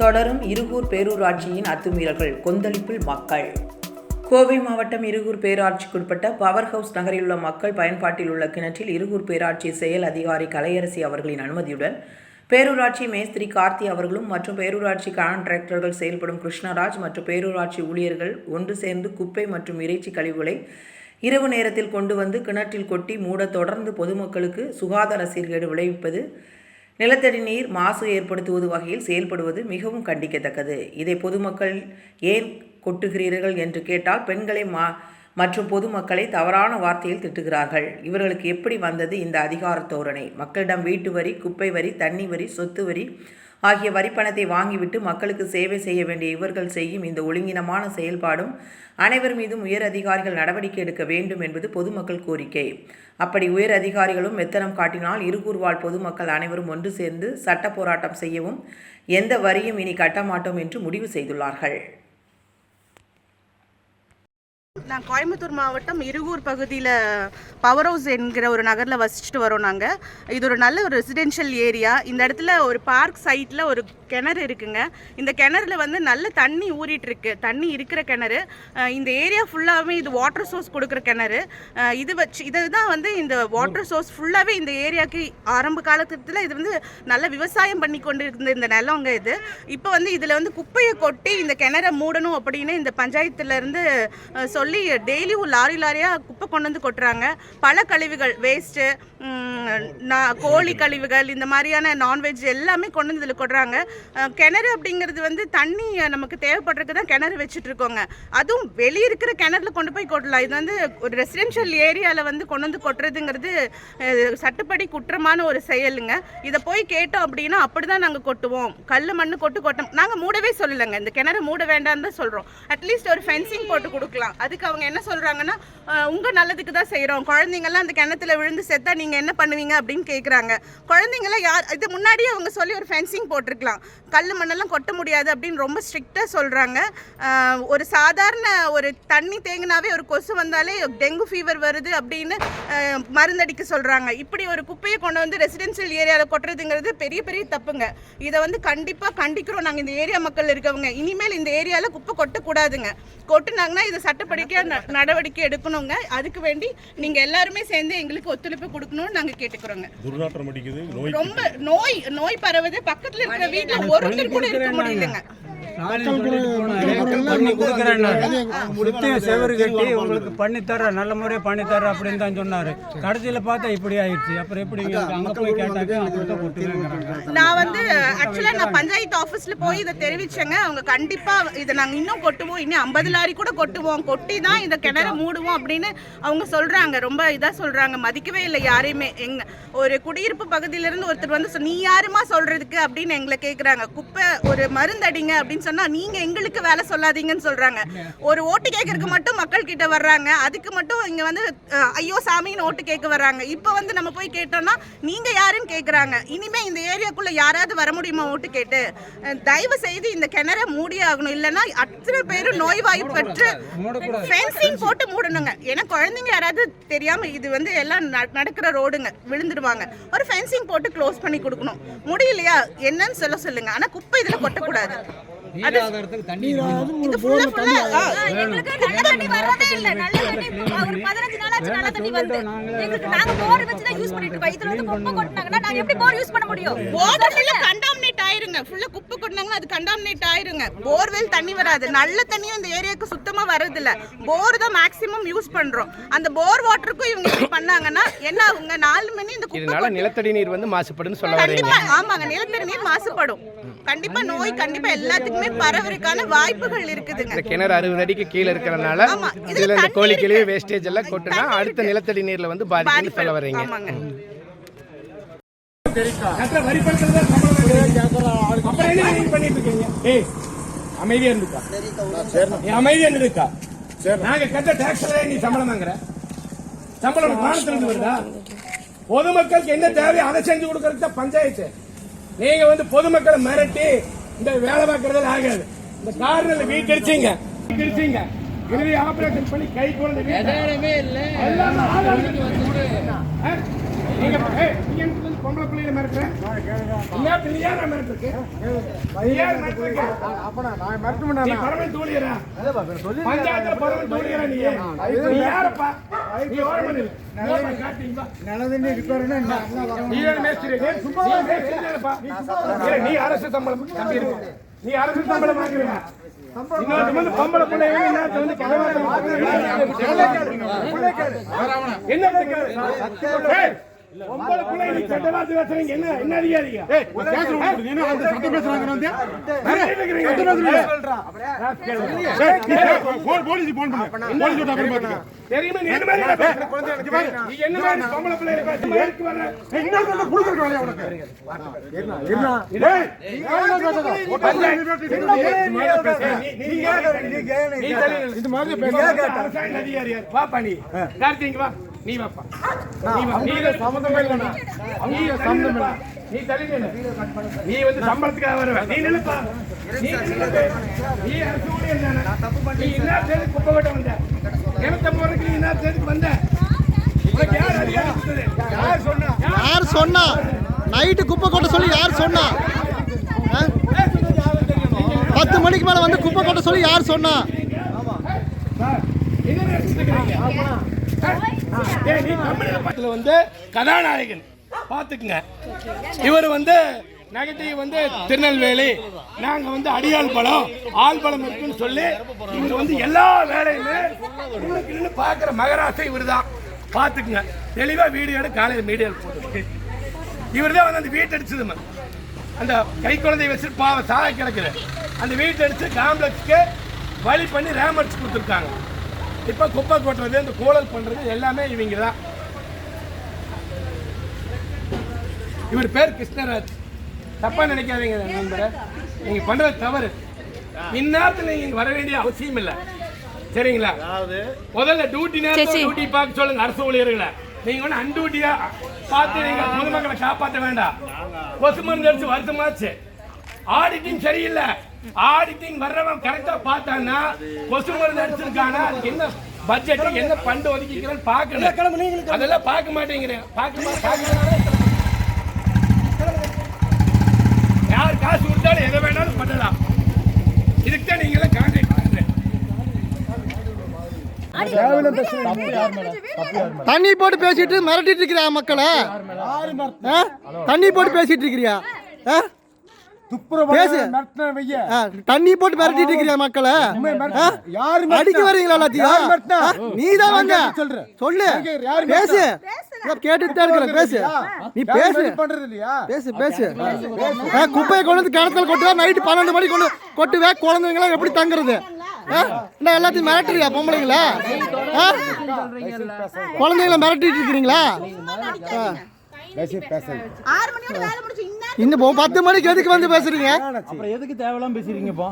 தொடரும் இருகூர் பேரூராட்சியின் அத்துமீறல்கள் கொந்தளிப்பில் மக்கள். கோவை மாவட்டம் இருகூர் பேராட்சிக்குட்பட்ட பவர் ஹவுஸ் நகரில் உள்ள மக்கள் பயன்பாட்டில் உள்ள கிணற்றில் இருகூர் பேராட்சி செயல் அதிகாரி கலையரசி அவர்களின் அனுமதியுடன் பேரூராட்சி மேஸ்திரி கார்த்தி அவர்களும் மற்றும் பேரூராட்சி கான்ட்ராக்டர்கள் செயல்படும் கிருஷ்ணராஜ் மற்றும் பேரூராட்சி ஊழியர்கள் ஒன்று சேர்ந்து குப்பை மற்றும் இறைச்சி கழிவுகளை இரவு நேரத்தில் கொண்டு வந்து கிணற்றில் கொட்டி மூட தொடர்ந்து பொதுமக்களுக்கு சுகாதார சீர்கேடு விளைவிப்பது நிலத்தடி நீர் மாசு ஏற்படுத்துவது வகையில் செயல்படுவது மிகவும் கண்டிக்கத்தக்கது. இதை பொதுமக்கள் ஏன் கொட்டுகிறீர்கள் என்று கேட்டால் பெண்களை மா மற்றும் பொதுமக்களை தவறான வார்த்தையில் திட்டுகிறார்கள். இவர்களுக்கு எப்படி வந்தது இந்த அதிகார தோரணை? மக்களிடம் வீட்டு வரி குப்பை வரி தண்ணி வரி சொத்து வரி ஆகிய வரிப்பணத்தை வாங்கிவிட்டு மக்களுக்கு சேவை செய்ய வேண்டிய இவர்கள் செய்யும் இந்த ஒழுங்கினமான செயல்பாடும் அனைவர் மீதும் உயர் அதிகாரிகள் நடவடிக்கை எடுக்க வேண்டும் என்பது பொதுமக்கள் கோரிக்கை. அப்படி உயர் அதிகாரிகளும் மெத்தனம் காட்டினால் இருகூர்வாழ் பொதுமக்கள் அனைவரும் ஒன்று சேர்ந்து சட்ட போராட்டம் செய்யவும் எந்த வரியும் இனி கட்டமாட்டோம் என்று முடிவு செய்துள்ளார்கள். நான் கோயம்புத்தூர் மாவட்டம் இருகூர் பகுதியில் பவர் ஹவுஸ் என்கிற ஒரு நகரில் வசிச்சுட்டு வரோம் நாங்கள் இது ஒரு நல்ல ஒரு ரெசிடென்ஷியல் ஏரியா இந்த இடத்துல ஒரு பார்க் சைட்டில் ஒரு கிணறு இருக்குங்க. இந்த கிணறுல வந்து நல்ல தண்ணி ஊறிட்டுருக்கு. தண்ணி இருக்கிற கிணறு. இந்த ஏரியா ஃபுல்லாகவே இது வாட்டர் சோர்ஸ் கொடுக்குற கிணறு. இது வச்சு இதுதான் வந்து இந்த வாட்டர் சோர்ஸ் ஃபுல்லாகவே இந்த ஏரியாவுக்கு ஆரம்ப காலத்தில் இது வந்து நல்ல விவசாயம் பண்ணி கொண்டு இருந்த இந்த நிலங்க இது. இப்போ வந்து இதில் வந்து குப்பையை கொட்டி இந்த கிணறை மூடணும் அப்படின்னு இந்த பஞ்சாயத்துலேருந்து சொல்லி டெய்லியும் லாரி லாரியாக குப்பை கொண்டு வந்து கொட்டுறாங்க. பல கழிவுகள் வேஸ்ட்டு நான் கோழி கழிவுகள் இந்த மாதிரியான நான்வெஜ் எல்லாமே கொண்டு வந்து இதில் கொடுறாங்க கிணறு அப்படிங்கிறது வந்து தண்ணி நமக்கு தேவைப்படுறதுக்கு தான் கிணறு வச்சுட்ருக்கோங்க. அதுவும் வெளியே இருக்கிற கிணறுல கொண்டு போய் கொட்டலாம். இது வந்து ஒரு ரெசிடென்ஷியல் ஏரியாவில் வந்து கொண்டு வந்து கொட்டுறதுங்கிறது சட்டுப்படி சட்டப்படி குற்றமான ஒரு செயலுங்க. இதை போய் கேட்டோம் அப்படின்னா அப்படி தான் நாங்கள் கொட்டுவோம். கல் மண்ணு கொட்டு கொட்டோம். நாங்கள் மூடவே சொல்லலைங்க. இந்த கிணறு மூட வேண்டாம்னு தான் சொல்கிறோம் அட்லீஸ்ட் ஒரு ஃபென்சிங் போட்டு கொடுக்கலாம். அதுக்கு அவங்க என்ன சொல்கிறாங்கன்னா உங்கள் நல்லதுக்கு தான் செய்கிறோம் குழந்தைங்கள்லாம் அந்த கிணத்துல விழுந்து செத்தா நீங்கள் என்ன பண்ணுவீங்க அப்படின்னு கேட்குறாங்க குழந்தைங்களாம் யார் இது முன்னாடியே அவங்க சொல்லி ஒரு ஃபென்சிங் போட்டிருக்கலாம். கல் மண்ணெல்லாம் கொட்ட முடியாது அப்படின்னு ரொம்ப ஸ்ட்ரிக்டாக சொல்கிறாங்க ஒரு சாதாரண ஒரு தண்ணி தேங்கினாவே ஒரு கொசு வந்தாலே டெங்கு ஃபீவர் வருது அப்படின்னு மருந்தடிக்க சொல்கிறாங்க இப்படி ஒரு குப்பையை கொண்டு வந்து ரெசிடென்ஷியல் ஏரியாவில் கொட்டுறதுங்கிறது பெரிய பெரிய தப்புங்க. இதை வந்து கண்டிப்பாக கண்டிக்கிறோம். நாங்கள் இந்த ஏரியா மக்கள் இருக்கவங்க. இனிமேல் இந்த ஏரியாவில் குப்பை கொட்டக்கூடாதுங்க. கொட்டுனாங்கன்னா இதை சட்டப்படிக்க ந- நடவடிக்கை எடுக்கணுங்க. அதுக்கு வேண்டி நீங்கள் எல்லாருமே சேர்ந்து எங்களுக்கு ஒத்துழைப்பு கொடுக்கணும். கொடுக்கணும்னு நாங்கள் கேட்டுக்கிறோங்க. துர்நாற்றம் அடிக்குது நோய் ரொம்ப நோய் நோய் பரவுது. பக்கத்துல இருக்கிற வீட்டுல ஒருத்தர் கூட இருக்க முடியலங்க. சுத்தியும் செவரு கட்டி உங்களுக்கு பண்ணி தர்றேன் நல்ல முறையாக பண்ணி அப்படின்னு தான் சொன்னாரு. கடைசியில் பார்த்தா இப்படி ஆயிடுச்சு. அப்புறம் எப்படி அங்கே போய் நான் வந்து ஆக்சுவலா நான் பஞ்சாயத்து ஆபீஸ்ல போய் இதை தெரிவிச்சேங்க. அவங்க கண்டிப்பா இதை நாங்க இன்னும் கொட்டுவோம். இன்னும் ஐம்பது லாரி கூட கொட்டுவோம். கொட்டி தான் இந்த கிணற மூடுவோம் அப்படின்னு அவங்க சொல்றாங்க. ரொம்ப இதா சொல்றாங்க. மதிக்கவே இல்லை யாரையுமே. எங்க ஒரு குடியிருப்பு பகுதியில இருந்து ஒருத்தர் வந்து நீ யாருமா சொல்றதுக்கு? அப்படின்னு எங்களை கேக்குறாங்க. குப்பை ஒரு மருந்தடிங்க அப்படின்னு சொன்னா நீங்க எங்களுக்கு வேலை சொல்லாதீங்கன்னு சொல்றாங்க. ஒரு ஓட்டு கேட்கறதுக்கு மட்டும் மக்கள் கிட்ட வர்றாங்க. அதுக்கு மட்டும் இங்க வந்து ஐயோ சாமின்னு ஓட்டு கேட்க வர்றாங்க. இப்போ வந்து நம்ம போய் கேட்டோம்னா நீங்க யாருன்னு கேக்குறாங்க. இனிமே இந்த ஏரியாக்குள்ள யாராவது வர முடியுமா ஓட்டு கேட்டு? தயவு செய்து இந்த கிணற மூடியே ஆகணும். இல்லைன்னா அத்தனை பேரும் நோய்வாய்ப்பற்று ஃபென்சிங் போட்டு மூடணுங்க. ஏன்னா குழந்தைங்க யாராவது தெரியாம இது வந்து எல்லாம் நடக்கிற ரோடுங்க. விழுந்துருவாங்க. ஒரு ஃபென்சிங் போட்டு க்ளோஸ் பண்ணி கொடுக்கணும். முடியலையா? என்னன்னு சொல்ல சொல்லுங்க. ஆனா குப்பை இதுல கொட்டக்கூடாது. அது இது ஃபுல்லா ஃபுல்லா எங்களுக்கு நல்ல தண்ணி வரதே இல்ல. நல்ல தண்ணி ஒரு பதினஞ்சு நாளாச்சு நல்ல தண்ணி வந்து எங்களுக்கு நாங்க போர் வச்சு தான் யூஸ் பண்ணிட்டு இருக்கோம். இதுல வந்து குப்பை கொட்டினாங்கன்னா நாங்க எப்படி போர் யூஸ் பண்ண முடியும்? ஆயிருங்க ஃபுல்லா குப்பை கொட்டினாங்கன்னா அது கண்டாமினேட் ஆயிருங்க. போர்வெல் தண்ணி வராது. நல்ல தண்ணியும் இந்த ஏரியாவுக்கு சுத்தமா வரது இல்ல போர் தான் மேக்ஸிமம் யூஸ் பண்றோம். அந்த போர் வாட்டருக்கும் இவங்க இப்படி பண்ணாங்கன்னா என்ன ஆகுங்க? நாலு மணி இந்த இதனால நிலத்தடி நீர் வந்து மாசுபடுன்னு சொல்ல கண்டிப்பா. ஆமாங்க. நிலத்தடி நீர் மாசுபடும். கண்டிப்பா நோய் கண்டிப்பா எல்லாத்துக்குமே பரவறதுக்கான வாய்ப்புகள் இருக்குதுங்க. இந்த கிணறு அறுபது அடிக்கு கீழே இருக்கிறனால ஆமா, இதுல இதுல இந்த தண்ணி கோழி இருக்கு. கிளி வேஸ்டேஜ் எல்லாம் கொட்டுனா அடுத்த. நிலத்தடி நீர்ல வந்து பாதிக்குன்னு சொல்ல வரீங்க. ஆமாங்க. அப்புறம் என்ன நீங்க பண்ணிட்டு இருக்கீங்க? ஏய் அமைதியா இருந்துக்கா. நீ அமைதியா இருந்துக்கா. நாங்க கட்ட டாக்ஸ்ல நீ சம்பளம் வாங்குற. சம்பளம் இருந்து வருதா? பொதுமக்களுக்கு என்ன தேவையோ அதை செஞ்சு கொடுக்கறதுக்கு தான் பஞ்சாயத்து. நீங்க வந்து பொதுமக்களை மிரட்டி இந்த வேலை பார்க்கறதுல ஆகாது. இந்த கார்னர்ல வீட்டடிச்சீங்க வீட்டடிச்சீங்க இறுதி ஆபரேஷன் பண்ணி கை குழந்தை வீட்டு- எல்லாமே ஆதாரம் இருக்கு. ஆ? நீங்க ஏய், நீங்க என்ன சொல்லி பொம்பளை பிள்ளைகளை மிரட்டுற? நீ ஏன் நீ ஏன் நான் மிரட்டுறக்கு? நீ ஏன் மிரட்டுறக்கு? நீ பரமன் தூளியரா? பஞ்சாயத்துல பரமன் தூளியரா நீ? நீ யாரப்பா? நீ ஓரம். நீ அரசு சம்பளம். நீ அரசு சம்பளம் வாங்குறியா? இன்னொருத்தன் வந்து பொம்பளை பிள்ளைங்க இன்னொருத்தன் வந்து கிழவன் என்ன கேளு? ஏய், பொம்பளை பிள்ளைங்க நீ கெட்ட வார்த்தை பேசுறீங்க. என்ன என்ன அதிகாரிங்க? மிரட்டிட்டு இருக்கிறீங்க. தெரியுமா நீ என்ன மாதிரி பேசுற? நீ என்ன மாதிரி பொம்பளை பிள்ளைகளை பேசுற? எதுக்கு வர்ற? இது மாதிரி பேசுற? அரசாங்க அதிகாரியா வாப்பா நீ கார்த்திங்க வா நீ வாப்பா நீ வா நீ சம்பந்தமே இல்லைண்ணா நீ சம்பந்தம் இல்லை நீ தள்ளி. நீ வந்து சம்பளத்துக்காக வருவ. நீ நில்லுப்பா. நீ அரசு ஊழியர் என்ன? தேதி குப்பை கொட்ட வந்த. நீ என்ன வந்த. உனக்கு யார் சொன்னா? யார் சொன்னா? நைட்டு குப்பை கொட்ட சொல்லி யார் சொன்னா? பத்து மணிக்கு மேல வந்து குப்பை கொட்ட சொல்லி யார் சொன்னா? படத்தில் வந்து கதாநாயகன். பார்த்துக்குங்க இவர் வந்து நெகட்டிவ் வந்து திருநெல்வேலி. நாங்கள் வந்து அடியாள் பலம் ஆள் பலம் இருக்குன்னு சொல்லி இவர் வந்து எல்லா வேலையுமே உள்ளுக்கு பார்க்குற மகராசை இவர் தான் பார்த்துக்குங்க தெளிவாக வீடியோ எடு காலையில் மீடியாவில் போட்டு இவர் தான் வந்து அந்த வீட்டை அடிச்சது அந்த கை குழந்தைய வச்சுட்டு பாவம் சாக கிடக்குது. அந்த வீட்டை அடிச்சு காம்ப்ளெக்ஸ்க்கு வழி பண்ணி ரேம் கொடுத்துருக்காங்க. இப்போ குப்பை கொட்டுறது இந்த கோலல் பண்ணுறது எல்லாமே இவங்க தான் இவர் பேர் கிருஷ்ணராஜ். தப்பா நினைக்காதீங்க நண்பரை. நீங்க பண்றது தவறு. இந்நேரத்தில் நீங்க வர வேண்டிய அவசியம் இல்லை. சரிங்களா? முதல்ல டியூட்டி நேரத்தில் டியூட்டி பார்க்க சொல்லுங்க அரசு ஊழியர்களை. நீங்க ஒன்று அன்டியூட்டியா பார்த்து நீங்க பொதுமக்களை காப்பாற்ற வேண்டாம். கொசு மருந்து அடிச்சு வருஷமாச்சு ஆடிட்டிங் சரியில்லை. ஆடிட்டிங் வர்றவன் கரெக்டா பார்த்தான்னா கொசு மருந்து அடிச்சிருக்கானா அதுக்கு என்ன பட்ஜெட் என்ன பண்டு ஒதுக்கிக்கிறேன்னு பார்க்கணும். அதெல்லாம் பார்க்க மாட்டேங்கிறேன். பார்க்க பார்க்கறதுனால யார் காசு கொடுத்தாலும் எதை வேணாலும் பண்ணலாம். இதுக்கு தான் நீங்க எல்லாம் கான்ட்ராக்ட் பண்றேன் தண்ணி போட்டு பேசிட்டு மிரட்டிட்டு இருக்கிறியா மக்களை? ஆ? தண்ணி போட்டு பேசிட்டு இருக்கிறியா? தண்ணி போட்டு மிரட்டிட்டு இருக்கிறியா மக்களை? ஆ? அடிக்க வரீங்களா எல்லாத்தையும்? நீ தான் வந்த. சொல்லு. பேசு. கேட்டுட்டு தான் இருக்கிற பேசு. நீ பேசு. பேசு பேசு. ஆ, குப்பையை கொண்டு வந்து கிணத்துல கொட்டுவா நைட்டு பன்னெண்டு மணிக்கு கொண்டு கொட்டுவே. குழந்தைங்களாம் எப்படி தங்குறது? ஆ? என்ன எல்லாத்தையும் மிரட்டுறியா பொம்பளைங்களா? ஆ? குழந்தைங்கள மிரட்டிட்டு இருக்கிறீங்களா? வேலை முடிச்சு இன்னும் போ- பத்து மணிக்கு எதுக்கு வந்து பேசுறீங்க? அப்புறம் எதுக்கு தேவையில்லாம பேசுறீங்கப்போ